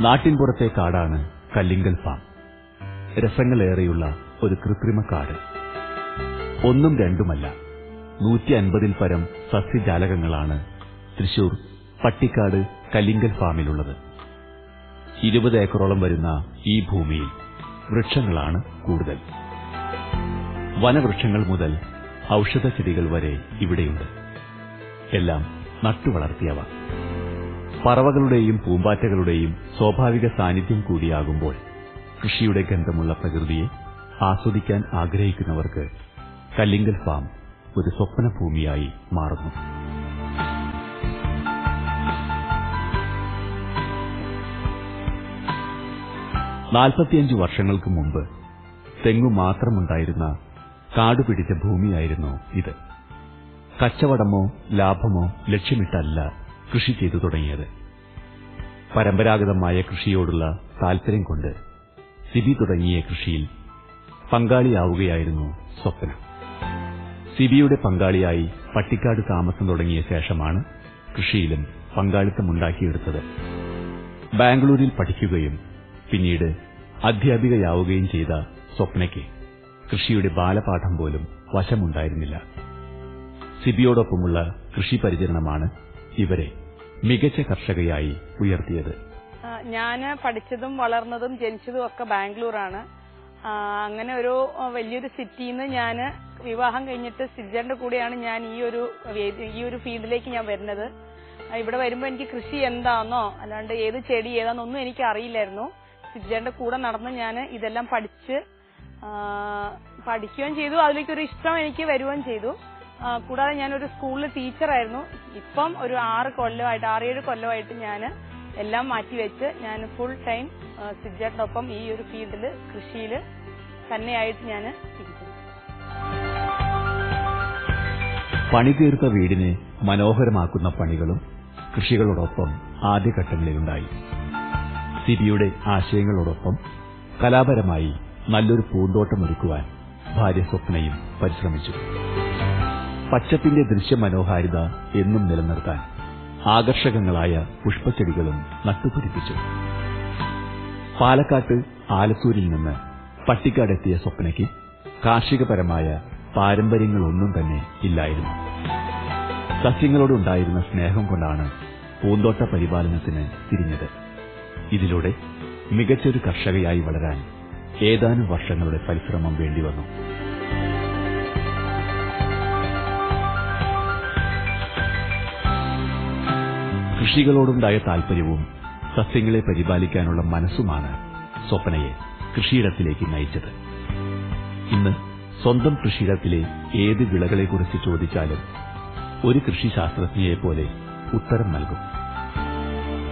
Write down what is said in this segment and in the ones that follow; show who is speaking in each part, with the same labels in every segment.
Speaker 1: നാട്ടിൻപുറത്തെ കാടാണ് കല്ലിങ്കൽ ഫാം. രസങ്ങളേറെയുള്ള ഒരു കൃത്രിമ കാട്. ഒന്നും രണ്ടുമല്ല നൂറ്റി അൻപതിൽ പരം സസ്യജാലകങ്ങളാണ് തൃശൂർ പട്ടിക്കാട് കല്ലിങ്കൽ ഫാമിലുള്ളത്. ഇരുപത് ഏക്കറോളം വരുന്ന ഈ ഭൂമിയിൽ വൃക്ഷങ്ങളാണ് കൂടുതൽ. വനവൃക്ഷങ്ങൾ മുതൽ ഔഷധ ചെടികൾ വരെ ഇവിടെയുണ്ട്. എല്ലാം നട്ടുവളർത്തിയവ. പറവകളുടെയും പൂമ്പാറ്റകളുടെയും സ്വാഭാവിക സാന്നിധ്യം കൂടിയാകുമ്പോൾ കൃഷിയുടെ ഗന്ധമുള്ള പ്രകൃതിയെ ആസ്വദിക്കാൻ ആഗ്രഹിക്കുന്നവർക്ക് കല്ലിങ്കൽ ഫാം ഒരു സ്വപ്നഭൂമിയായി മാറുന്നു. നാൽപ്പത്തിയഞ്ച് വർഷങ്ങൾക്ക് മുമ്പ് തെങ്ങു മാത്രമുണ്ടായിരുന്ന കാടുപിടിച്ച ഭൂമിയായിരുന്നു ഇത്. കച്ചവടമോ ലാഭമോ ലക്ഷ്യമിട്ടല്ല കൃഷി ചെയ്തു തുടങ്ങിയത്. പരമ്പരാഗതമായ കൃഷിയോടുള്ള താൽപര്യം കൊണ്ട് സിബി തുടങ്ങിയ കൃഷിയിൽ പങ്കാളിയാവുകയായിരുന്നു സ്വപ്നം. സിബിയുടെ പങ്കാളിയായി പട്ടിക്കാട് താമസം തുടങ്ങിയ ശേഷമാണ് കൃഷിയിലും പങ്കാളിത്തമുണ്ടാക്കിയെടുത്തത്. ബാംഗ്ലൂരിൽ പഠിക്കുകയും പിന്നീട് അധ്യാപികയാവുകയും ചെയ്ത സ്വപ്നയ്ക്ക് കൃഷിയുടെ ബാലപാഠം പോലും വശമുണ്ടായിരുന്നില്ല. സിബിയോടൊപ്പമുള്ള കൃഷി പരിചരണമാണ് ഇവരെ മികച്ച കർഷകയായി ഉയർത്തിയത്.
Speaker 2: ഞാൻ പഠിച്ചതും വളർന്നതും ജനിച്ചതും ഒക്കെ ബാംഗ്ലൂരാണ്. അങ്ങനെ ഒരു വലിയൊരു സിറ്റിയിൽ നിന്ന് ഞാൻ വിവാഹം കഴിഞ്ഞിട്ട് സിജറിന്റെ കൂടെയാണ് ഞാൻ ഈ ഒരു ഈ ഒരു ഫീൽഡിലേക്ക് ഞാൻ വരുന്നത്. ഇവിടെ വരുമ്പോൾ എനിക്ക് കൃഷി എന്താണെന്നോ അല്ലാണ്ട് ഏത് ചെടി ഏതാണെന്നോ ഒന്നും എനിക്ക് അറിയില്ലായിരുന്നു. സിജറിന്റെ കൂടെ നടന്ന് ഞാൻ ഇതെല്ലാം പഠിച്ച് പഠിക്കുകയും ചെയ്തു. അതിലേക്കൊരു ഇഷ്ടം എനിക്ക് വരുകയും ചെയ്തു. ആ, ഞാൻ ഒരു സ്കൂളിൽ ടീച്ചറായിരുന്നു. ഇപ്പം ഒരു ആറ് കൊല്ലമായിട്ട് ആറേഴ് കൊല്ലമായിട്ട് ഞാൻ എല്ലാം മാറ്റിവെച്ച് ഞാൻ ഫുൾ ടൈം സിജറിനൊപ്പം ഈ ഒരു ഫീൽഡിൽ കൃഷിയിൽ തന്നെയായിട്ട് ഞാൻ
Speaker 1: പണി തീർത്ത വീടിനെ മനോഹരമാക്കുന്ന പണികളും കൃഷികളോടൊപ്പം ആദ്യഘട്ടങ്ങളിലുണ്ടായി. സിബിയുടെ ആശയങ്ങളോടൊപ്പം കലാപരമായി നല്ലൊരു പൂന്തോട്ടമൊരുക്കുവാൻ ഭാര്യ സ്വപ്നയും പരിശ്രമിച്ചു. പച്ചപ്പിന്റെ ദൃശ്യമനോഹാരിത എന്നും നിലനിർത്താൻ ആകർഷകങ്ങളായ പുഷ്പച്ചെടികളും നട്ടുപിടിപ്പിച്ചു പാലക്കാട്ട് ആലത്തൂരിൽ നിന്ന് പട്ടിക്കാടെത്തിയ സ്വപ്നയ്ക്ക് കാർഷികപരമായ പാരമ്പര്യങ്ങളൊന്നും തന്നെ ഇല്ലായിരുന്നു. സസ്യങ്ങളോടുണ്ടായിരുന്ന സ്നേഹം കൊണ്ടാണ് പൂന്തോട്ട പരിപാലനത്തിന് തിരിഞ്ഞത്. ഇതിലൂടെ മികച്ചൊരു കർഷകയായി വളരാൻ ഏതാനും വർഷങ്ങളുടെ പരിശ്രമം വേണ്ടിവന്നു. കൃഷികളോടുണ്ടായ താൽപര്യവും സസ്യങ്ങളെ പരിപാലിക്കാനുള്ള മനസ്സുമാണ് സ്വപ്നയെ കൃഷിയിടത്തിലേക്ക് നയിച്ചത്. ഇന്ന് സ്വന്തം കൃഷിയിടത്തിലെ ഏത് വിളകളെക്കുറിച്ച് ചോദിച്ചാലും ഒരു കൃഷിശാസ്ത്രജ്ഞയെപ്പോലെ ഉത്തരം നൽകും.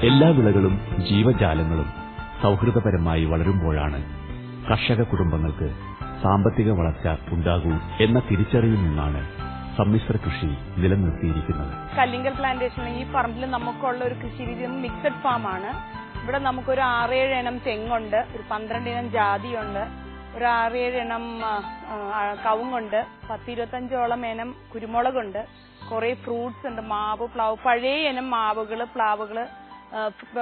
Speaker 1: എല്ലാ വിളകളും ജീവജാലങ്ങളും സൗഹൃദപരമായി വളരുമ്പോഴാണ് കർഷക കുടുംബങ്ങൾക്ക് സാമ്പത്തിക വളർച്ച ഉണ്ടാകൂ എന്ന തിരിച്ചറിവിൽ നിന്നാണ് സമ്മിശ്ര കൃഷി നിലനിർത്തിയിരിക്കുന്നത്.
Speaker 2: കല്ലിങ്കൽ പ്ലാന്റേഷൻ ഈ പറമ്പിൽ നമുക്കുള്ള ഒരു കൃഷി രീതി മിക്സഡ് ഫാം ആണ്. ഇവിടെ നമുക്കൊരു ആറേഴ് ഇനം തെങ്ങുണ്ട് ഒരു പന്ത്രണ്ട് ഇനം ജാതിയുണ്ട് ഒരു ആറേഴ് ആ, കവുങ്ങുണ്ട് പത്തിരുപത്തഞ്ചോളം ഇനം കുരുമുളകുണ്ട് കുറെ ഫ്രൂട്ട്സ് ഉണ്ട് മാവ് പ്ലാവ് പഴയ ഇനം മാവുകൾ പ്ലാവുകൾ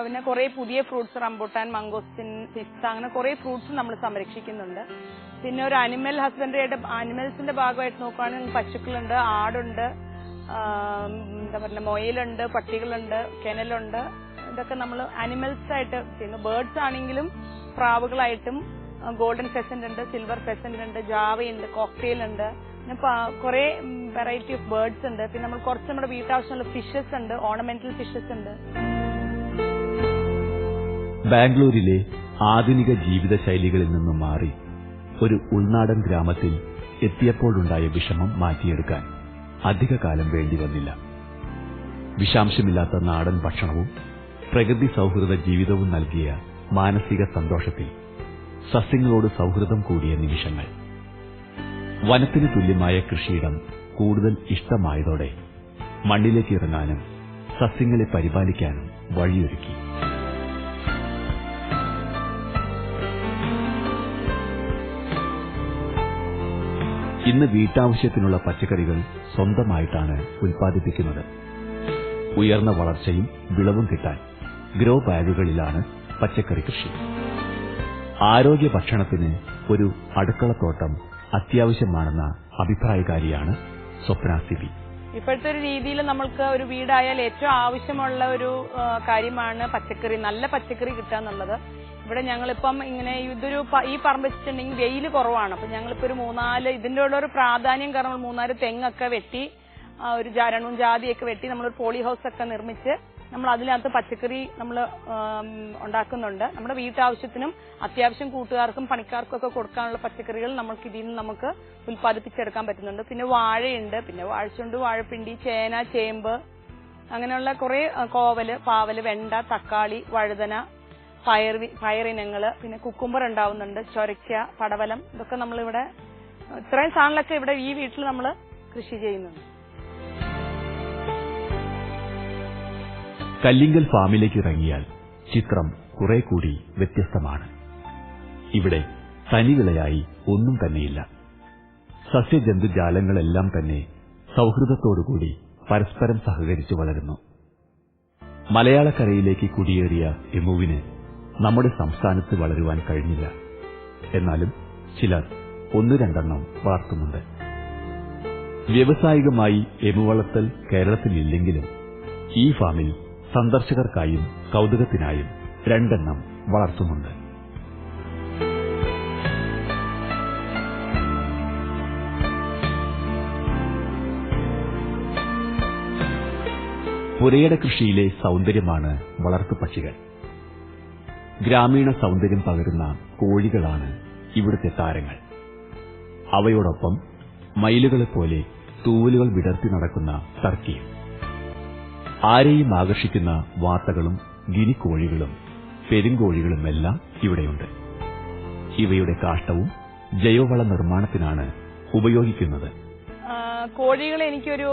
Speaker 2: പിന്നെ കുറെ പുതിയ ഫ്രൂട്ട്സ് റംബൂട്ടാൻ മംഗോസ്റ്റിൻ പിസ്ത അങ്ങനെ കുറെ ഫ്രൂട്ട്സ് നമ്മൾ സംരക്ഷിക്കുന്നുണ്ട്. പിന്നെ ഒരു അനിമൽ ഹസ്ബൻഡറിയുടെ അനിമൽസിന്റെ ഭാഗമായിട്ട് നോക്കുകയാണെങ്കിൽ പശുക്കളുണ്ട് ആടുണ്ട് എന്താ പറയുക മൊയിലുണ്ട് പട്ടികളുണ്ട് കെനലുണ്ട്. ഇതൊക്കെ നമ്മൾ അനിമൽസ് ആയിട്ട് ചെയ്യുന്നു. ബേർഡ്സ് ആണെങ്കിലും പ്രാവുകളായിട്ടും ഗോൾഡൻ ഫെസന്റ് ഉണ്ട് സിൽവർ ഫെസന്റ് ഉണ്ട് ജാവയുണ്ട് കോക്ടെയിൽ ഉണ്ട്. പിന്നെ കുറെ വെറൈറ്റി ഓഫ് ബേർഡ്സ് ഉണ്ട്. പിന്നെ നമ്മൾ കുറച്ച് നമ്മുടെ വീട്ടാവശ്യമുള്ള ഫിഷസ് ഉണ്ട് ഓർണമെന്റൽ ഫിഷസ് ഉണ്ട്.
Speaker 1: ബാംഗ്ലൂരിലെ ആധുനിക ജീവിത ശൈലികളിൽ നിന്നും മാറി ഒരു ഉൾനാടൻ ഗ്രാമത്തിൽ എത്തിയപ്പോഴുണ്ടായ വിഷമം മാറ്റിയെടുക്കാൻ അധികകാലം വേണ്ടി വന്നില്ല വിഷാംശമില്ലാത്ത നാടൻ ഭക്ഷണവും പ്രകൃതി സൗഹൃദ ജീവിതവും നൽകിയ മാനസിക സന്തോഷത്തിൽ സസ്യങ്ങളോട് സൗഹൃദം കൂടിയ നിമിഷങ്ങൾ. വനത്തിന് തുല്യമായ കൃഷിയിടം കൂടുതൽ ഇഷ്ടമായതോടെ മണ്ണിലേക്ക് ഇറങ്ങാനും സസ്യങ്ങളെ പരിപാലിക്കാനും വഴിയൊരുക്കി. ഇന്ന് വീട്ടാവശ്യത്തിനുള്ള പച്ചക്കറികൾ സ്വന്തമായിട്ടാണ് ഉൽപ്പാദിപ്പിക്കുന്നത്. ഉയർന്ന വളർച്ചയും വിളവും കിട്ടാൻ ഗ്രോ ബാഗുകളിലാണ് പച്ചക്കറി കൃഷി. ആരോഗ്യ ഭക്ഷണത്തിന് ഒരു അടുക്കളത്തോട്ടം അത്യാവശ്യമാണെന്ന അഭിപ്രായകാരിയാണ് സ്വപ്ന സിബി.
Speaker 2: ഇപ്പോഴത്തെ ഒരു രീതിയിൽ നമ്മൾക്ക് ഒരു വീടായാൽ ഏറ്റവും ആവശ്യമുള്ള ഒരു കാര്യമാണ് പച്ചക്കറി നല്ല പച്ചക്കറി കിട്ടുക എന്നുള്ളത്. ഇവിടെ ഞങ്ങളിപ്പം ഇങ്ങനെ ഇതൊരു ഈ പറമ്പ് വെച്ചിട്ടുണ്ടെങ്കിൽ വെയിൽ കുറവാണ്. അപ്പൊ ഞങ്ങളിപ്പോ ഒരു മൂന്നാൽ ഇതിന്റെ ഉള്ള ഒരു പ്രാധാന്യം കാരണം മൂന്നാൽ തെങ്ങൊക്കെ വെട്ടി ഒരു ജാരണവും ജാതിയൊക്കെ വെട്ടി നമ്മളൊരു പോളി ഹൗസ് ഒക്കെ നിർമ്മിച്ച് നമ്മൾ അതിനകത്ത് പച്ചക്കറി നമ്മൾ ഉണ്ടാക്കുന്നുണ്ട്. നമ്മുടെ വീട്ടാവശ്യത്തിനും അത്യാവശ്യം കൂട്ടുകാർക്കും പണിക്കാർക്കും ഒക്കെ കൊടുക്കാനുള്ള പച്ചക്കറികൾ നമുക്ക് ഇതിൽ നിന്ന് നമുക്ക് ഉൽപ്പാദിപ്പിച്ചെടുക്കാൻ പറ്റുന്നുണ്ട്. പിന്നെ വാഴയുണ്ട്. പിന്നെ വാഴച്ചുണ്ട് വാഴപ്പിണ്ടി ചേന ചേമ്പ് അങ്ങനെയുള്ള കുറെ കോവൽ പാവൽ വെണ്ട തക്കാളി വഴുതന പയർ പയർ ഇനങ്ങൾ പിന്നെ കുക്കുംബർ ഉണ്ടാവുന്നുണ്ട് ചൊരയ്ക്ക പടവലം ഇതൊക്കെ നമ്മളിവിടെ ഇത്രയും സാധനങ്ങളൊക്കെ ഇവിടെ ഈ വീട്ടിൽ നമ്മൾ കൃഷി ചെയ്യുന്നുണ്ട്.
Speaker 1: കല്ലിങ്കൽ ഫാമിലേക്ക് ഇറങ്ങിയാൽ ചിത്രം കുറെ കൂടി വ്യത്യസ്തമാണ്. ഇവിടെ തനിവിളയായി ഒന്നും തന്നെയില്ല. സസ്യജന്തുജാലങ്ങളെല്ലാം തന്നെ സൗഹൃദത്തോടുകൂടി പരസ്പരം സഹകരിച്ചു വളരുന്നു. മലയാളക്കരയിലേക്ക് കുടിയേറിയ എമുവിന് നമ്മുടെ സംസ്ഥാനത്ത് വളരുവാൻ കഴിഞ്ഞില്ല. എന്നാലും ചിലർ ഒന്നു രണ്ടെണ്ണം വളർത്തുന്നുണ്ട് വ്യവസായികമായി എമുവളർത്തൽ കേരളത്തിലില്ലെങ്കിലും ഈ ഫാമിൽ സന്ദർശകർക്കായും കൗതുകത്തിനായും രണ്ടെണ്ണം വളർത്തുന്നുണ്ട്. പുരയുടെ കൃഷിയിലെ സൗന്ദര്യമാണ് വളർത്തുപക്ഷികൾ ഗ്രാമീണ സൗന്ദര്യം പകരുന്ന കോഴികളാണ് ഇവിടുത്തെ താരങ്ങൾ. അവയോടൊപ്പം മയിലുകളെപ്പോലെ തൂവലുകൾ വിടർത്തി നടക്കുന്ന ടർക്കിയും. ആരെയും ആകർഷിക്കുന്ന വാർത്തകളും ഗിനിക്കോഴികളും പെരുങ്കോഴികളുമെല്ലാം ഇവിടെയുണ്ട്. ഇവയുടെ കാഷ്ടവും ജൈവവള നിർമ്മാണത്തിനാണ് ഉപയോഗിക്കുന്നത്.
Speaker 2: കോഴികൾ എനിക്കൊരു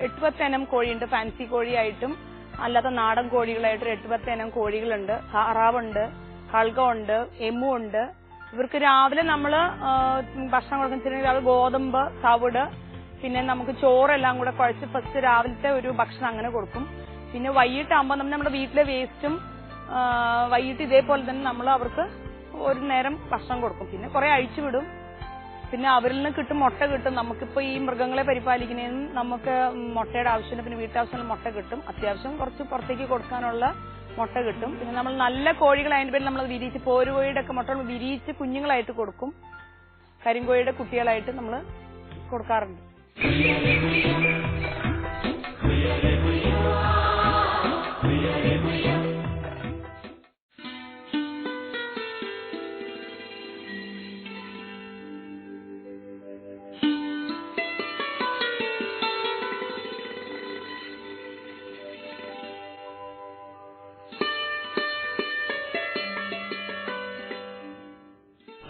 Speaker 2: എട്ടുപത്തനം കോഴിയുണ്ട്. ഫാൻസി കോഴിയായിട്ടും അല്ലാത്ത നാടൻ കോഴികളായിട്ട് ഒരു എട്ട് പത്ത് ഇനം കോഴികളുണ്ട് താറാവുണ്ട് കൾഗമുണ്ട് എമ്മു ഉണ്ട് ഇവർക്ക് രാവിലെ നമ്മൾ ഭക്ഷണം കൊടുക്കുന്ന രാവിലെ ഗോതമ്പ് തവിട് പിന്നെ നമുക്ക് ചോറെല്ലാം കൂടെ കുഴച്ച് ഫസ്റ്റ് രാവിലത്തെ ഒരു ഭക്ഷണം അങ്ങനെ കൊടുക്കും. പിന്നെ വൈകിട്ടാകുമ്പോൾ നമ്മൾ നമ്മുടെ വീട്ടിലെ വേസ്റ്റും വൈകിട്ട് ഇതേപോലെ തന്നെ നമ്മൾ അവർക്ക് ഒരു നേരം ഭക്ഷണം കൊടുക്കും. പിന്നെ കുറെ അഴിച്ചു വിടും പിന്നെ അവരിൽ നിന്ന് കിട്ടും മുട്ട കിട്ടും. നമുക്കിപ്പോ ഈ മൃഗങ്ങളെ പരിപാലിക്കുന്നതിന് നമുക്ക് മുട്ടയുടെ ആവശ്യം പിന്നെ വീട്ടാവശ്യമുള്ള മുട്ട കിട്ടും. അത്യാവശ്യം കുറച്ച് പുറത്തേക്ക് കൊടുക്കാനുള്ള മുട്ട കിട്ടും. പിന്നെ നമ്മൾ നല്ല കോഴികൾ അതിന്റെ പേരിൽ നമ്മൾ വിരിയിച്ച് പോരുകോഴിയുടെ ഒക്കെ മുട്ട വിരിയിച്ച് കുഞ്ഞുങ്ങളായിട്ട് കൊടുക്കും. കരിങ്കോഴിയുടെ കുട്ടികളായിട്ട് നമ്മൾ കൊടുക്കാറുണ്ട്.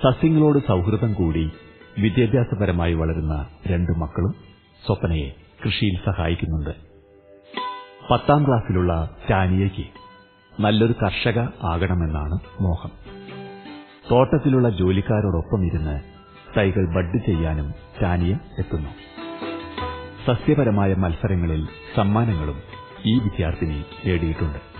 Speaker 1: സസ്യങ്ങളോട് സൗഹൃദം കൂടി വിദ്യാഭ്യാസപരമായി വളരുന്ന രണ്ടു മക്കളും സ്വപ്നയെ കൃഷിയിൽ സഹായിക്കുന്നുണ്ട്. പത്താം ക്ലാസ്സിലുള്ള ടാനിയയ്ക്ക് നല്ലൊരു കർഷക ആകണമെന്നാണ് മോഹം. തോട്ടത്തിലുള്ള ജോലിക്കാരോടൊപ്പം ഇരുന്ന് തൈകൾ ബഡ് ചെയ്യാനും ടാനിയ എത്തുന്നു. സസ്യപരമായ മത്സരങ്ങളിൽ സമ്മാനങ്ങളും ഈ വിദ്യാർത്ഥിനി നേടിയിട്ടുണ്ട്.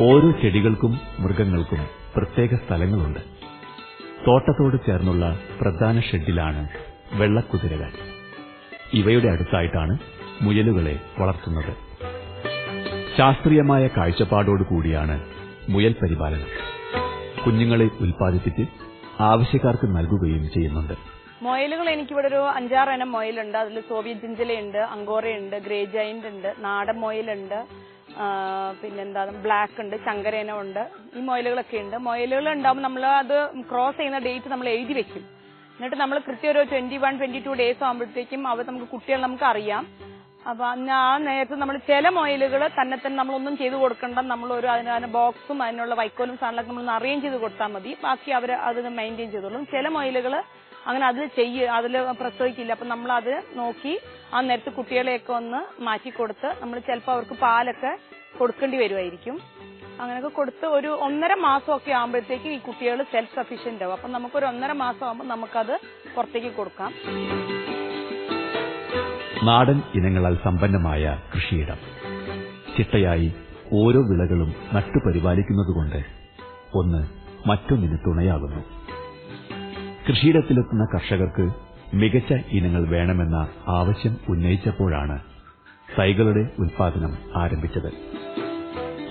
Speaker 1: ഓരോ ചെടികൾക്കും മൃഗങ്ങൾക്കും പ്രത്യേക സ്ഥലങ്ങളുണ്ട്. തോട്ടത്തോട് ചേർന്നുള്ള പ്രധാന ഷെഡിലാണ് വെള്ളക്കുതിരകൾ. ഇവയുടെ അടുത്തായിട്ടാണ് മുയലുകളെ വളർത്തുന്നത്. ശാസ്ത്രീയമായ കാഴ്ചപ്പാടോടുകൂടിയാണ് മുയൽ പരിപാലനം. കുഞ്ഞുങ്ങളെ ഉൽപ്പാദിപ്പിച്ച് ആവശ്യക്കാർക്ക് നൽകുകയും ചെയ്യുന്നുണ്ട്.
Speaker 2: മൊയലുകൾ എനിക്കിവിടെ ഒരു അഞ്ചാറ് ഇനം മൊയലുണ്ട്. അതിൽ സോവിയറ്റ് ജിഞ്ചലയുണ്ട് അങ്കോറയുണ്ട് ഗ്രേ ജൈന്റ് ഉണ്ട് നാടൻ മൊയലുണ്ട്. പിന്നെന്താ ബ്ലാക്ക് ഉണ്ട് ചങ്കരേന ഉണ്ട് ഈ മൊയലുകളൊക്കെ ഉണ്ട്. മൊയലുകൾ ഉണ്ടാവുമ്പോൾ നമ്മൾ അത് ക്രോസ് ചെയ്യുന്ന ഡേറ്റ് നമ്മൾ എഴുതി വെക്കും. എന്നിട്ട് നമ്മൾ കൃത്യം ഒരു twenty one twenty two days ആകുമ്പോഴത്തേക്കും അവർ നമുക്ക് കുട്ടികൾ നമുക്ക് അറിയാം. അപ്പൊ ആ നേരത്തെ നമ്മൾ ചില മൊയിലുകൾ തന്നെ തന്നെ നമ്മളൊന്നും ചെയ്തു കൊടുക്കണ്ട. നമ്മൾ ഒരു അതിന് ബോക്സും അതിനുള്ള വൈക്കോലും സാധനങ്ങളൊക്കെ നമ്മൾ അറേഞ്ച് ചെയ്ത് കൊടുത്താൽ മതി. ബാക്കി അവർ അത് മെയിന്റെയിൻ ചെയ്തോളും. ചില മൊയിലുകൾ അങ്ങനെ അതിൽ ചെയ്യ അതിൽ പ്രസവിക്കില്ല. അപ്പം നമ്മൾ അത് നോക്കി ആ നേരത്ത് കുട്ടികളെയൊക്കെ ഒന്ന് മാറ്റി കൊടുത്ത് നമ്മൾ ചിലപ്പോൾ അവർക്ക് പാലൊക്കെ കൊടുക്കേണ്ടി വരുമായിരിക്കും അങ്ങനെയൊക്കെ കൊടുത്ത് ഒരു ഒന്നര മാസമൊക്കെ ആകുമ്പോഴത്തേക്ക് ഈ കുട്ടികൾ സെൽഫ് സഫീഷ്യന്റ് ആവും. അപ്പം നമുക്കൊരു ഒന്നര മാസം ആകുമ്പോൾ നമുക്കത് പുറത്തേക്ക് കൊടുക്കാം.
Speaker 1: നാടൻ ഇനങ്ങളാൽ സമ്പന്നമായ കൃഷിയിടം. ചിട്ടയായി ഓരോ വിളകളും നട്ടുപരിപാലിക്കുന്നതുകൊണ്ട് ഒന്ന് മറ്റൊന്നിന് തുണയാകുന്നു. കൃഷിയിടത്തിലെത്തുന്ന കർഷകർക്ക് മികച്ച ഇനങ്ങൾ വേണമെന്ന ആവശ്യം ഉന്നയിച്ചപ്പോഴാണ് തൈകളുടെ ഉൽപാദനം ആരംഭിച്ചത്.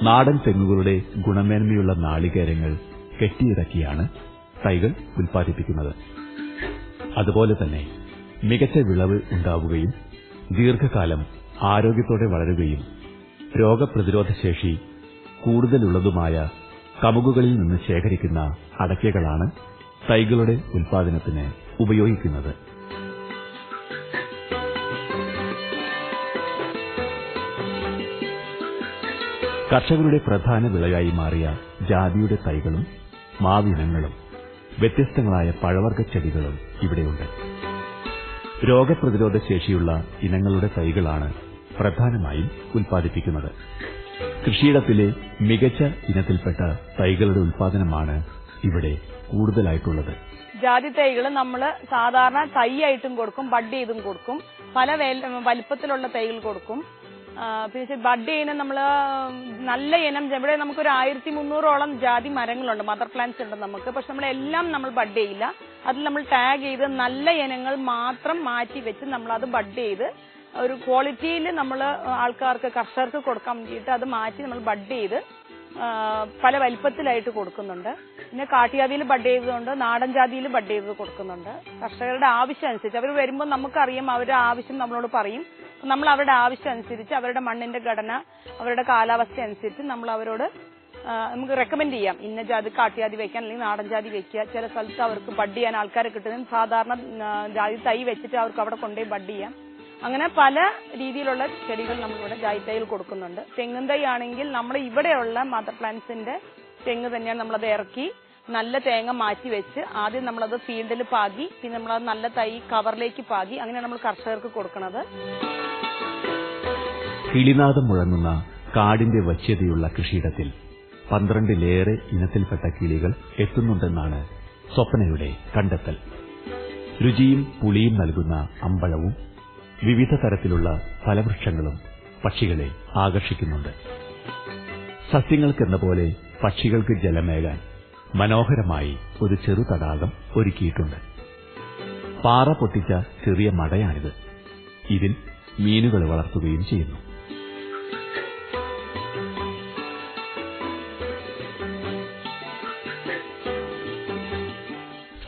Speaker 1: നാടൻ തെങ്ങുകളുടെ ഗുണമേന്മയുള്ള നാളികേരങ്ങൾ കെട്ടിയിറക്കിയാണ് തൈകൾ ഉൽപ്പാദിപ്പിക്കുന്നത്. അതുപോലെ തന്നെ മികച്ച വിളവ് ഉണ്ടാവുകയും ദീർഘകാലം ആരോഗ്യത്തോടെ വളരുകയും രോഗപ്രതിരോധ ശേഷി കൂടുതലുള്ളതുമായ കമുകുകളിൽ നിന്ന് ശേഖരിക്കുന്ന അടയ്ക്കകളാണ് തൈകളുടെ ഉൽപാദനത്തിന് ഉപയോഗിക്കുന്നത്. കർഷകരുടെ പ്രധാന വിളയായി മാറിയ ജാതിയുടെ തൈകളും മാവിനങ്ങളും വ്യത്യസ്തങ്ങളായ പഴവർഗ ചെടികളും ഇവിടെയുണ്ട്. രോഗപ്രതിരോധ ശേഷിയുള്ള ഇനങ്ങളുടെ തൈകളാണ് പ്രധാനമായും ഉൽപ്പാദിപ്പിക്കുന്നത്. കൃഷിയിടത്തിലെ മികച്ച ഇനത്തിൽപ്പെട്ട തൈകളുടെ ഉൽപാദനമാണ് ഇവിടെ കൂടുതലായിട്ടുള്ളത്.
Speaker 2: ജാതി തൈകൾ നമ്മൾ സാധാരണ തൈ ആയിട്ടും കൊടുക്കും ബഡ് ചെയ്തും കൊടുക്കും. പല വലിപ്പത്തിലുള്ള തൈകൾ കൊടുക്കും. പിന്നെ ബഡ് ചെയ്യുന്ന നമ്മൾ നല്ല ഇനം ഇവിടെ നമുക്ക് ഒരു ആയിരത്തി മുന്നൂറോളം ജാതി മരങ്ങളുണ്ട് മദർ പ്ലാന്റ്സ് ഉണ്ട് നമുക്ക്. പക്ഷെ നമ്മളെല്ലാം നമ്മൾ ബഡ് ചെയ്യില്ല. അതിൽ നമ്മൾ ടാഗ് ചെയ്ത് നല്ല ഇനങ്ങൾ മാത്രം മാറ്റി വെച്ച് നമ്മൾ അത് ബഡ് ചെയ്ത് ഒരു ക്വാളിറ്റിയിൽ നമ്മൾ ആൾക്കാർക്ക് കർഷകർക്ക് കൊടുക്കാൻ വേണ്ടിയിട്ട് അത് മാറ്റി നമ്മൾ ബഡ് ചെയ്ത് പല വലിപ്പത്തിലായിട്ട് കൊടുക്കുന്നുണ്ട്. പിന്നെ കാട്ടിയാതിയിൽ ബഡ് ചെയ്തതുകൊണ്ട് നാടൻ ജാതിയിൽ ബഡ് ചെയ്ത് കൊടുക്കുന്നുണ്ട്. കർഷകരുടെ ആവശ്യം അനുസരിച്ച് അവർ വരുമ്പോൾ നമുക്കറിയാം അവരുടെ ആവശ്യം നമ്മളോട് പറയും. നമ്മൾ അവരുടെ ആവശ്യം അനുസരിച്ച് അവരുടെ മണ്ണിന്റെ ഘടന അവരുടെ കാലാവസ്ഥ അനുസരിച്ച് നമ്മൾ അവരോട് നമുക്ക് റെക്കമെൻഡ് ചെയ്യാം. ഇന്ന ജാതി കാട്ടിയാതി വെക്കാൻ അല്ലെങ്കിൽ നാടൻ ജാതി വെക്കുക. ചില സ്ഥലത്ത് അവർക്ക് ബഡ് ചെയ്യാൻ ആൾക്കാരെ കിട്ടുന്നത് സാധാരണ ജാതി തൈ വെച്ചിട്ട് അവർക്ക് അവിടെ കൊണ്ടുപോയി ബഡ് ചെയ്യാം. അങ്ങനെ പല രീതിയിലുള്ള ചെടികൾ നമ്മളിവിടെ ജായ്തയിൽ കൊടുക്കുന്നുണ്ട്. തെങ്ങും തൈ ആണെങ്കിൽ നമ്മൾ ഇവിടെയുള്ള മദർ പ്ലാന്റ്സിന്റെ തെങ്ങ് തന്നെയാണ് നമ്മളത് ഇറക്കി നല്ല തേങ്ങ മാറ്റി വെച്ച് ആദ്യം നമ്മളത് ഫീൽഡിൽ പാകി പിന്നെ നമ്മളത് നല്ല തൈ കവറിലേക്ക് പാകി അങ്ങനെയാണ് നമ്മൾ കർഷകർക്ക് കൊടുക്കുന്നത്.
Speaker 1: കിളിനാദം മുഴങ്ങുന്ന കാടിന്റെ വശ്യതയുള്ള കൃഷിയിടത്തിൽ പന്ത്രണ്ടിലേറെ ഇനത്തിൽപ്പെട്ട കിളികൾ എത്തുന്നുണ്ടെന്നാണ് സ്വപ്നയുടെ കണ്ടെത്തൽ. രുചിയും പുളിയും നൽകുന്ന അമ്പഴവും വിവിധ തരത്തിലുള്ള ഫലവൃക്ഷങ്ങളും പക്ഷികളെ ആകർഷിക്കുന്നുണ്ട്. സസ്യങ്ങൾക്കെന്ന പോലെ പക്ഷികൾക്ക് ജലമേകാൻ മനോഹരമായി ഒരു ചെറു തടാകം ഒരുക്കിയിട്ടുണ്ട്. പാറ പൊട്ടിച്ച ചെറിയ മടയാണിത്. ഇതിൽ മീനുകൾ വളർത്തുകയും ചെയ്യുന്നു.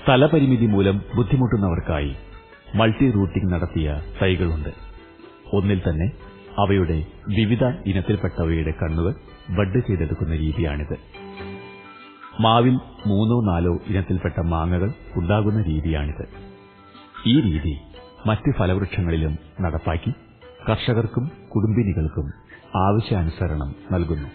Speaker 1: സ്ഥലപരിമിതി മൂലം ബുദ്ധിമുട്ടുന്നവർക്കായി മൾട്ടി റൂട്ടിംഗ് നടത്തിയ തൈകളുണ്ട്. ഒന്നിൽ തന്നെ അവയുടെ വിവിധ ഇനത്തിൽപ്പെട്ടവയുടെ കണ്ണുകൾ ബഡ് ചെയ്തെടുക്കുന്ന രീതിയാണിത്. മാവിൽ മൂന്നോ നാലോ ഇനത്തിൽപ്പെട്ട മാങ്ങകൾ ഉണ്ടാകുന്ന രീതിയാണിത്. ഈ രീതി മറ്റ് ഫലവൃക്ഷങ്ങളിലും നടപ്പാക്കി കർഷകർക്കും കുടുംബിനികൾക്കും ആവശ്യാനുസരണം നൽകുന്നു.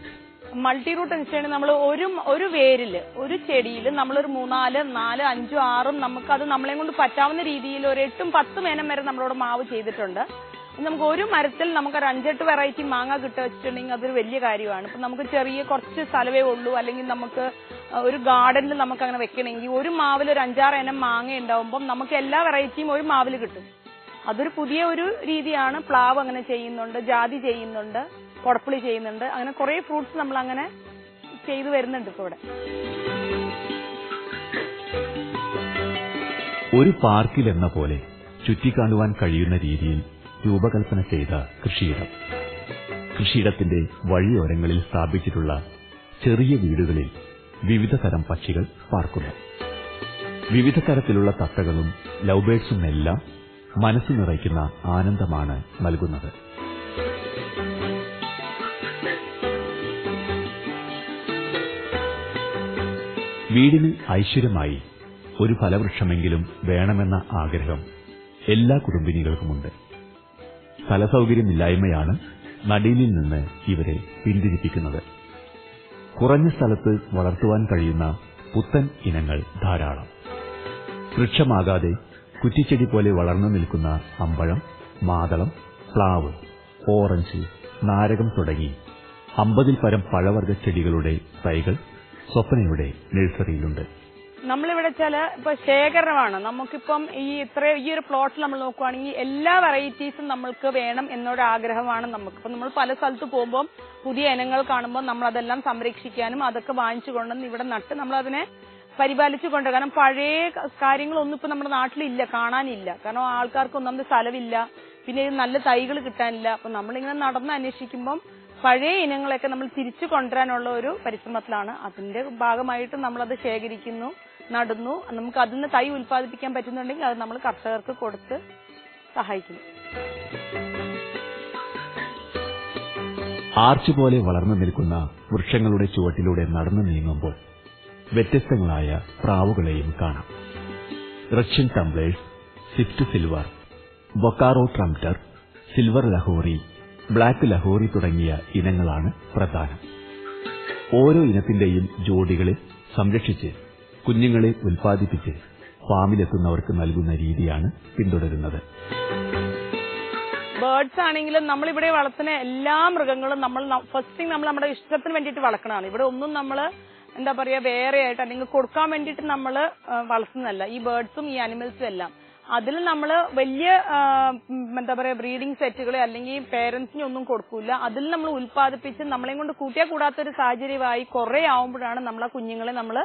Speaker 2: മൾട്ടി റൂട്ട് അനുസരിച്ച് നമ്മൾ ഒരു ഒരു വേരിൽ ഒരു ചെടിയിൽ നമ്മളൊരു മൂന്നാൽ നാല് അഞ്ചും ആറും അത് നമ്മളെ കൊണ്ട് പറ്റാവുന്ന രീതിയിൽ ഒരു എട്ടും പത്തും മേനം വരെ നമ്മളോട് മാവ് ചെയ്തിട്ടുണ്ട്. നമുക്ക് ഒരു മരത്തിൽ നമുക്ക് ഒരു അഞ്ചെട്ട് വെറൈറ്റി മാങ്ങ കിട്ടുക വെച്ചിട്ടുണ്ടെങ്കിൽ അതൊരു വലിയ കാര്യമാണ്. ഇപ്പൊ നമുക്ക് ചെറിയ കുറച്ച് സ്ഥലമേ ഉള്ളൂ. അല്ലെങ്കിൽ നമുക്ക് ഒരു ഗാർഡനിൽ നമുക്ക് അങ്ങനെ വെക്കണമെങ്കിൽ ഒരു മാവിൽ ഒരു അഞ്ചാറ് ഇനം മാങ്ങ ഉണ്ടാവുമ്പോൾ നമുക്ക് എല്ലാ വെറൈറ്റിയും ഒരു മാവിൽ കിട്ടും. അതൊരു പുതിയ ഒരു രീതിയാണ്. പ്ലാവ് അങ്ങനെ ചെയ്യുന്നുണ്ട് ജാതി ചെയ്യുന്നുണ്ട്. കൊടപ്പുളി ചെയ്യുന്നുണ്ട്. അങ്ങനെ കുറെ ഫ്രൂട്ട്സ് നമ്മൾ അങ്ങനെ ചെയ്തു വരുന്നുണ്ട് ഇപ്പൊ ഇവിടെ.
Speaker 1: ഒരു പാർക്കിൽ എന്ന പോലെ ചുറ്റിക്കാണുവാൻ കഴിയുന്ന രീതിയിൽ രൂപകൽപ്പന ചെയ്ത കൃഷിയിടം. കൃഷിയിടത്തിന്റെ വഴിയോരങ്ങളിൽ സ്ഥാപിച്ചിട്ടുള്ള ചെറിയ വീടുകളിൽ വിവിധ തരം പക്ഷികൾ പാർക്കുന്നു. വിവിധ തരത്തിലുള്ള തത്തകളും ലവ്ബേഡ്സും എല്ലാം മനസ്സ് നിറയ്ക്കുന്ന ആനന്ദമാണ് നൽകുന്നത്. വീടിന് ഐശ്വര്യമായി ഒരു ഫലവൃക്ഷമെങ്കിലും വേണമെന്ന ആഗ്രഹം എല്ലാ കുടുംബിനികൾക്കുമുണ്ട്. സ്ഥലസൗകര്യമില്ലായ്മയാണ് നടീലിൽ നിന്ന് ഇവരെ പിന്തിരിപ്പിക്കുന്നത്. കുറഞ്ഞ സ്ഥലത്ത് വളർത്തുവാൻ കഴിയുന്ന പുത്തൻ ഇനങ്ങൾ ധാരാളം. വൃക്ഷമാകാതെ കുറ്റിച്ചെടി പോലെ വളർന്നു നിൽക്കുന്ന അമ്പഴം മാതളം പ്ലാവ് ഓറഞ്ച് നാരകം തുടങ്ങി അമ്പതിൽ പരം പഴവർഗ ചെടികളുടെ തൈകൾ സ്വപ്നയുടെ നഴ്സറിയിലുണ്ട്.
Speaker 2: നമ്മളിവിടെ വെച്ചാൽ ഇപ്പൊ ശേഖരണമാണ്. നമുക്കിപ്പം ഈ ഇത്ര ഈ ഒരു പ്ലോട്ടിൽ നമ്മൾ നോക്കുവാണെങ്കിൽ എല്ലാ വെറൈറ്റീസും നമ്മൾക്ക് വേണം എന്നൊരു ആഗ്രഹമാണ് നമുക്ക്. ഇപ്പൊ നമ്മൾ പല സ്ഥലത്ത് പോകുമ്പോൾ പുതിയ ഇനങ്ങൾ കാണുമ്പോൾ നമ്മൾ അതെല്ലാം സംരക്ഷിക്കാനും അതൊക്കെ വാങ്ങിച്ചു കൊണ്ടുവന്ന് ഇവിടെ നട്ട് നമ്മൾ അതിനെ പരിപാലിച്ചു കൊണ്ട് കാരണം പഴയ കാര്യങ്ങളൊന്നും ഇപ്പൊ നമ്മുടെ നാട്ടിലില്ല കാണാനില്ല. കാരണം ആൾക്കാർക്ക് ഒന്നാമത് സ്ഥലമില്ല. പിന്നെ നല്ല തൈകൾ കിട്ടാനില്ല. അപ്പൊ നമ്മളിങ്ങനെ നടന്ന് അന്വേഷിക്കുമ്പം പഴയ ഇനങ്ങളൊക്കെ നമ്മൾ തിരിച്ചു കൊണ്ടുവരാനുള്ള ഒരു പരിശ്രമത്തിലാണ്. അതിന്റെ ഭാഗമായിട്ട് നമ്മളത് ശേഖരിക്കുന്നു നടുന്നു. നമുക്ക് അതിൽ നിന്ന് തൈ ഉൽപ്പാദിപ്പിക്കാൻ പറ്റുന്നുണ്ടെങ്കിൽ അത് നമ്മൾ കർഷകർക്ക് കൊടുത്ത് സഹായിക്കുന്നു.
Speaker 1: ആർച്ച് പോലെ വളർന്നു നിൽക്കുന്ന വൃക്ഷങ്ങളുടെ ചുവട്ടിലൂടെ നടന്നു നീങ്ങുമ്പോൾ വ്യത്യസ്തങ്ങളായ പ്രാവുകളെയും കാണാം. Russian tumblers Swift silver Bokhara trumpeter silver Lahori black Lahori തുടങ്ങിയ ഇനങ്ങളാണ് പ്രധാനം. ഓരോ ഇനത്തിന്റെയും ജോഡികളെ സംരക്ഷിച്ച് കുഞ്ഞുങ്ങളെ ഉൽപ്പാദിപ്പിച്ച് ഫാമിലെത്തുന്നവർക്ക് നൽകുന്ന രീതിയാണ് പിന്തുടരുന്നത്.
Speaker 2: ബേർഡ്സ് ആണെങ്കിലും നമ്മളിവിടെ വളർത്തുന്ന എല്ലാ മൃഗങ്ങളും നമ്മൾ ഫസ്റ്റ് തിങ് നമ്മൾ നമ്മുടെ ഇഷ്ടത്തിന് വേണ്ടിയിട്ട് വളർക്കണതാണ് ഇവിടെ ഒന്നും നമ്മൾ എന്താ പറയാ വേറെ ആയിട്ട് അല്ലെങ്കിൽ കൊടുക്കാൻ വേണ്ടിയിട്ട് നമ്മൾ വളർത്തുന്നതല്ല. ഈ ബേർഡ്സും ഈ അനിമൽസും എല്ലാം. അതിൽ നമ്മൾ വലിയ എന്താ പറയാ ബ്രീഡിംഗ് സെറ്റുകൾ അല്ലെങ്കിൽ പേരൻസിനെ ഒന്നും കൊടുക്കൂല. അതിൽ നമ്മൾ ഉൽപ്പാദിപ്പിച്ച് നമ്മളെയും കൊണ്ട് കൂട്ടിയാൽ കൂടാത്തൊരു സാഹചര്യമായി കുറെ ആവുമ്പോഴാണ് നമ്മൾ ആ കുഞ്ഞുങ്ങളെ നമ്മൾ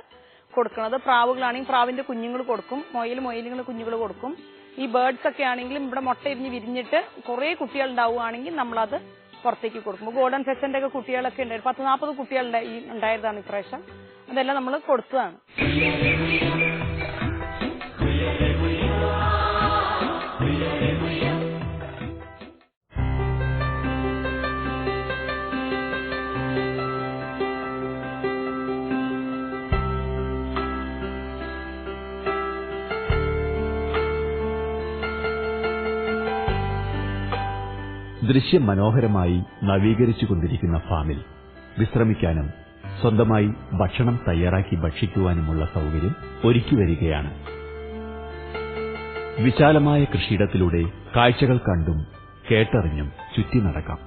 Speaker 2: കൊടുക്കുന്നത്. പ്രാവുകളാണെങ്കിൽ പ്രാവിന്റെ കുഞ്ഞുങ്ങൾ കൊടുക്കും. മൊയിൽ മൊയിലുകൾ കുഞ്ഞുങ്ങൾ കൊടുക്കും. ഈ ബേർഡ്സ് ഒക്കെ ആണെങ്കിലും ഇവിടെ മുട്ട ഇരിഞ്ഞ് വിരിഞ്ഞിട്ട് കുറെ കുട്ടികൾ ഉണ്ടാവുകയാണെങ്കിൽ നമ്മളത് പുറത്തേക്ക് കൊടുക്കും. ഗോൾഡൻ സെഷന്റെ ഒക്കെ കുട്ടികളൊക്കെ ഉണ്ടായിരുന്നു പത്ത് നാൽപ്പത് കുട്ടികൾ ഈ ഉണ്ടായതാണ് ഇപ്രാവശ്യം. അതെല്ലാം നമ്മൾ കൊടുത്തതാണ്.
Speaker 1: ദൃശ്യം മനോഹരമായി നവീകരിച്ചുകൊണ്ടിരിക്കുന്ന ഫാമിൽ വിശ്രമിക്കാനും സ്വന്തമായി ഭക്ഷണം തയ്യാറാക്കി ഭക്ഷിക്കുവാനുമുള്ള സൗകര്യം ഒരുക്കി വരികയാണ്. വിശാലമായ കൃഷിയിടത്തിലൂടെ കാഴ്ചകൾ കണ്ടും കേട്ടറിഞ്ഞും ചുറ്റി നടക്കാം.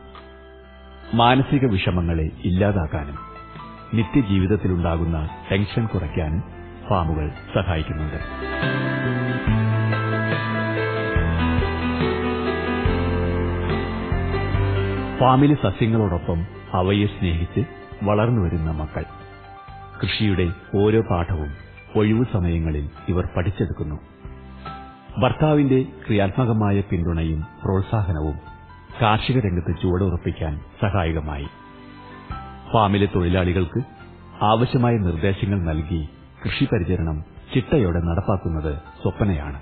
Speaker 1: മാനസിക വിഷമങ്ങളെ ഇല്ലാതാക്കാനും നിത്യജീവിതത്തിലുണ്ടാകുന്ന ടെൻഷൻ കുറയ്ക്കാനും ഫാമുകൾ സഹായിക്കുന്നുണ്ട്. ഫാമിലെ സസ്യങ്ങളോടൊപ്പം അവയെ സ്നേഹിച്ച് വളർന്നുവരുന്ന മക്കൾ. കൃഷിയുടെ ഓരോ പാഠവും ഒഴിവു സമയങ്ങളിൽ ഇവർ പഠിച്ചെടുക്കുന്നു. ഭർത്താവിന്റെ ക്രിയാത്മകമായ പിന്തുണയും പ്രോത്സാഹനവും കാർഷിക രംഗത്ത് ചുവടുറപ്പിക്കാൻ സഹായകമായി. ഫാമിലെ തൊഴിലാളികൾക്ക് ആവശ്യമായ നിർദ്ദേശങ്ങൾ നൽകി കൃഷി പരിചരണം ചിട്ടയോടെ നടപ്പാക്കുന്നത് സ്വപ്നയാണ്.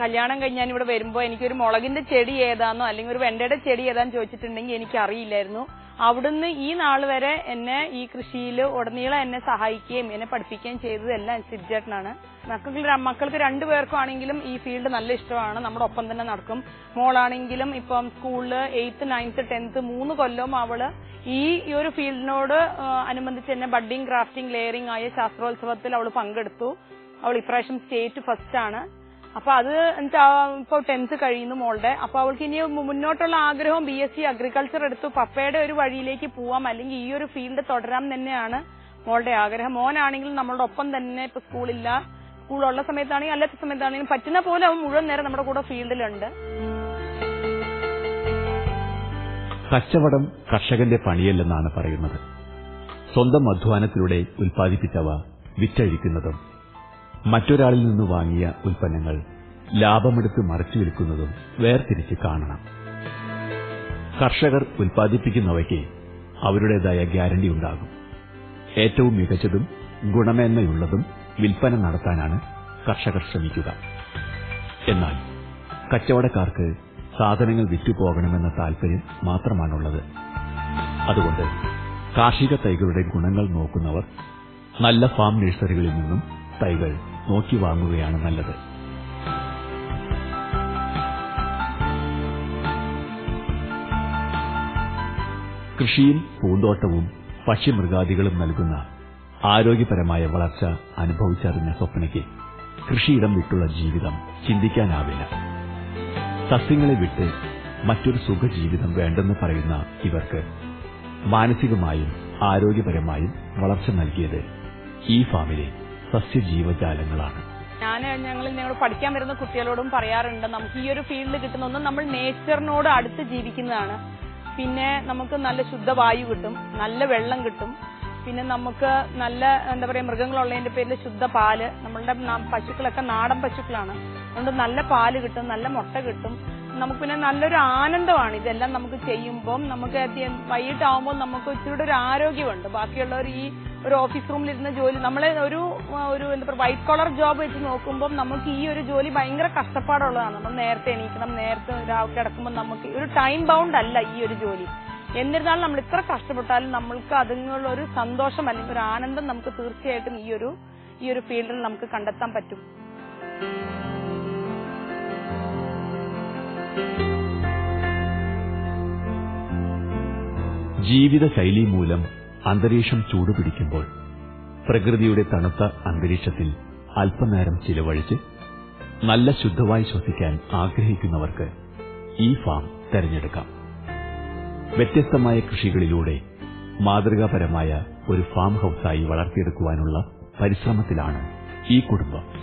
Speaker 2: കല്യാണം കഴിഞ്ഞ് ഞാൻ ഇവിടെ വരുമ്പോൾ എനിക്കൊരു മുളകിന്റെ ചെടി ഏതാന്നോ അല്ലെങ്കിൽ ഒരു വെണ്ടയുടെ ചെടി ഏതാന്ന് ചോദിച്ചിട്ടുണ്ടെങ്കിൽ എനിക്ക് അറിയില്ലായിരുന്നു അവിടുന്ന് ഈ നാൾ വരെ എന്നെ ഈ കൃഷിയിൽ ഉടനീളം എന്നെ സഹായിക്കുകയും എന്നെ പഠിപ്പിക്കുകയും ചെയ്തതെല്ലാം എല്ലാം സിദ്ജേട്ടനാണ് മക്കൾക്ക് മക്കൾക്ക് രണ്ടുപേർക്കും ആണെങ്കിലും ഈ ഫീൽഡ് നല്ല ഇഷ്ടമാണ്. നമ്മുടെ ഒപ്പം തന്നെ നടക്കും. മോളാണെങ്കിലും ഇപ്പം സ്കൂളിൽ എയ്ത്ത് നയൻത്ത് ടെൻത്ത് മൂന്ന് കൊല്ലവും അവൾ ഈ ഒരു ഫീൽഡിനോട് അനുബന്ധിച്ച് തന്നെ ബഡ്ഡിംഗ് ക്രാഫ്റ്റിംഗ് ലെയറിംഗ് ആയ ശാസ്ത്രോത്സവത്തിൽ അവൾ പങ്കെടുത്തു. അവൾ ഇപ്രാവശ്യം സ്റ്റേറ്റ് ഫസ്റ്റ് ആണ് അപ്പൊ അത് ഇപ്പൊ ടെൻത്ത് കഴിയുന്നു മോളുടെ. അപ്പൊ അവൾക്ക് ഇനി മുന്നോട്ടുള്ള ആഗ്രഹം ബി എസ് സി അഗ്രികൾച്ചർ എടുത്തു പപ്പയുടെ ഒരു വഴിയിലേക്ക് പോവാം. അല്ലെങ്കിൽ ഈ ഒരു ഫീൽഡ് തുടരാം തന്നെയാണ് മോളുടെ ആഗ്രഹം. മോനാണെങ്കിലും നമ്മളുടെ ഒപ്പം തന്നെ ഇപ്പൊ സ്കൂളില്ല സ്കൂളുള്ള സമയത്താണെങ്കിലും അല്ലാത്ത സമയത്താണെങ്കിലും പറ്റുന്ന പോലെ അവൻ മുഴുവൻ നേരം നമ്മുടെ കൂടെ ഫീൽഡിലുണ്ട്.
Speaker 1: കച്ചവടം കർഷകന്റെ പണിയല്ലെന്നാണ് പറയുന്നത്. സ്വന്തം അധ്വാനത്തിലൂടെ ഉൽപ്പാദിപ്പിച്ചവ വിറ്റഴിക്കുന്നതും മറ്റൊരാളിൽ നിന്ന് വാങ്ങിയ ഉൽപ്പന്നങ്ങൾ ലാഭമെടുത്ത് മറച്ചു വിൽക്കുന്നതും വേർതിരിച്ച് കാണണം. കർഷകർ ഉൽപ്പാദിപ്പിക്കുന്നവയ്ക്ക് അവരുടേതായ ഗ്യാരണ്ടി ഉണ്ടാകും. ഏറ്റവും മികച്ചതും ഗുണമേന്മയുള്ളതും വിൽപ്പന നടത്താനാണ് കർഷകർ ശ്രമിക്കുക. എന്നാൽ കച്ചവടക്കാർക്ക് സാധനങ്ങൾ വിറ്റുപോകണമെന്ന താൽപര്യം മാത്രമാണുള്ളത്. അതുകൊണ്ട് കാർഷിക തൈകളുടെ ഗുണങ്ങൾ നോക്കുന്നവർ നല്ല ഫാം നഴ്സറികളിൽ നിന്നും തൈകൾ നോക്കി വാങ്ങുകയാണ് നല്ലത്. കൃഷിയും പൂന്തോട്ടവും പക്ഷിമൃഗാദികളും നൽകുന്ന ആരോഗ്യപരമായ വളർച്ച അനുഭവിച്ചറിഞ്ഞ സ്വപ്നയ്ക്ക് കൃഷിയിടം വിട്ടുള്ള ജീവിതം ചിന്തിക്കാനാവില്ല. സസ്യങ്ങളെ വിട്ട് മറ്റൊരു സുഖജീവിതം വേണ്ടെന്ന് പറയുന്ന ഇവർക്ക് മാനസികമായും ആരോഗ്യപരമായും വളർച്ച നൽകിയത് ഈ ഫാമിലെ സസ്യജീവജാലങ്ങളാണ്.
Speaker 2: ഞാൻ ഞങ്ങൾ ഞങ്ങൾ പഠിക്കാൻ വരുന്ന കുട്ടികളോടും പറയാറുണ്ട് നമുക്ക് ഈ ഒരു ഫീൽഡിൽ കിട്ടുന്ന ഒന്ന് നമ്മൾ നേച്ചറിനോട് അടുത്ത് ജീവിക്കുന്നതാണ്. പിന്നെ നമുക്ക് നല്ല ശുദ്ധവായു കിട്ടും നല്ല വെള്ളം കിട്ടും. പിന്നെ നമുക്ക് നല്ല എന്താ പറയാ മൃഗങ്ങളുള്ളതിന്റെ പേരിൽ ശുദ്ധ പാൽ. നമ്മളുടെ പശുക്കളൊക്കെ നാടൻ പശുക്കളാണ്. അതുകൊണ്ട് നല്ല പാൽ കിട്ടും നല്ല മുട്ട കിട്ടും. നമുക്ക് പിന്നെ നല്ലൊരു ആനന്ദമാണ് ഇതെല്ലാം നമുക്ക് ചെയ്യുമ്പോൾ നമുക്ക് വൈകിട്ടാവുമ്പോൾ നമുക്ക് ഇച്ചിരി ഒരു ആരോഗ്യമുണ്ട്. ബാക്കിയുള്ളവർ ഈ ഒരു ഓഫീസ് റൂമിലിരുന്ന ജോലി നമ്മളെ ഒരു ഒരു എന്താ പറയുക വൈറ്റ് കോളർ ജോബ് വെച്ച് നോക്കുമ്പോൾ നമുക്ക് ഈ ഒരു ജോലി ഭയങ്കര കഷ്ടപ്പാടുള്ളതാണ്. നമ്മൾ നേരത്തെ എണീക്കണം നേരത്തെ രാവിലെ കിടക്കുമ്പോൾ നമുക്ക് ഒരു ടൈം ബൗണ്ട് അല്ല ഈ ഒരു ജോലി. എന്നിരുന്നാലും നമ്മൾ ഇത്ര കഷ്ടപ്പെട്ടാലും നമ്മൾക്ക് അതിനുള്ള ഒരു സന്തോഷം അല്ലെങ്കിൽ ഒരു ആനന്ദം നമുക്ക് തീർച്ചയായിട്ടും ഈ ഒരു ഈ ഒരു ഫീൽഡിൽ നമുക്ക് കണ്ടെത്താൻ പറ്റും.
Speaker 1: ജീവിതശൈലി മൂലം അന്തരീക്ഷം ചൂടുപിടിക്കുമ്പോൾ പ്രകൃതിയുടെ തണുത്ത അന്തരീക്ഷത്തിൽ അല്പനേരം ചിലവഴിച്ച് നല്ല ശുദ്ധമായി ശ്വസിക്കാൻ ആഗ്രഹിക്കുന്നവർക്ക് ഈ ഫാം തെരഞ്ഞെടുക്കാം. വ്യത്യസ്തമായ കൃഷികളിലൂടെ മാതൃകാപരമായ ഒരു ഫാം ഹൌസായി വളർത്തിയെടുക്കുവാനുള്ള പരിശ്രമത്തിലാണ് ഈ കുടുംബം.